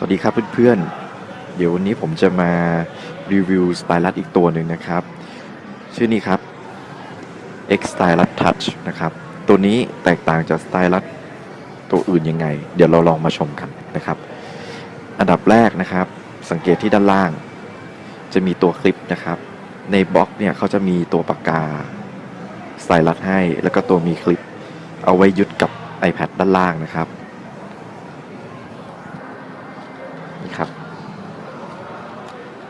สวัสดีครับเพื่อนๆ เดี๋ยววันนี้ผมจะมารีวิวสไตลัสอีกตัวหนึ่งนะครับ ชื่อนี้ครับ X Stylus Touch นะครับ ตัวนี้แตกต่างจากสไตลัสตัวอื่นยังไง เดี๋ยวเราลองมาชมกันนะครับ อันดับแรกนะครับ สังเกตที่ด้านล่าง จะมีตัวคลิปนะครับ ในบล็อกเนี่ยเขาจะมีตัวปากกาสไตลัสให้ แล้วก็ตัวมีคลิป เอาไว้ยึดกับ iPad ด้านล่างนะครับ นี่ครับ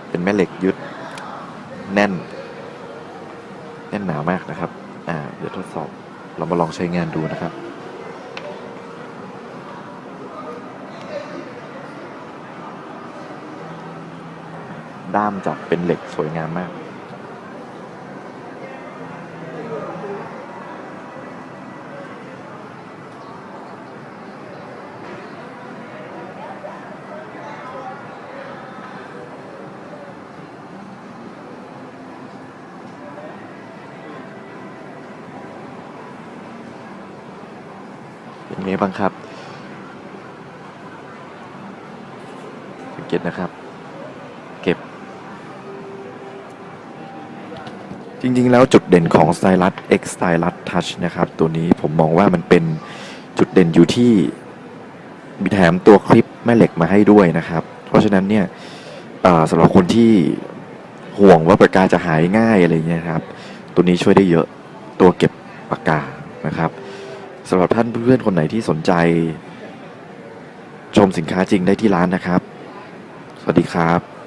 เป็นแม่เหล็กยึดแน่น แน่นหนามากนะครับ อ่า เดี๋ยวทดสอบ เรามาลองใช้งานดูนะครับด้ามจับเป็นเหล็กสวยงามมาก เป็นไงบ้างครับสังเกตนะครับ เก็บ จริงๆ แล้วจุดเด่นของ Stylus X Stylus Touch นะครับ ตัวนี้ผมมองว่ามันเป็นจุดเด่นอยู่ที่มีแถมตัวคลิปแม่เหล็กมาให้ด้วยนะครับ เพราะฉะนั้นเนี่ยสำหรับคนที่ห่วงว่าปากกาจะหายง่ายอะไรเงี้ยครับ ตัวนี้ช่วยได้เยอะตัวเก็บปากกานะครับ สำหรับท่านเพื่อนๆคนไหนที่สนใจ ชมสินค้าจริงได้ที่ร้านนะครับ สวัสดีครับ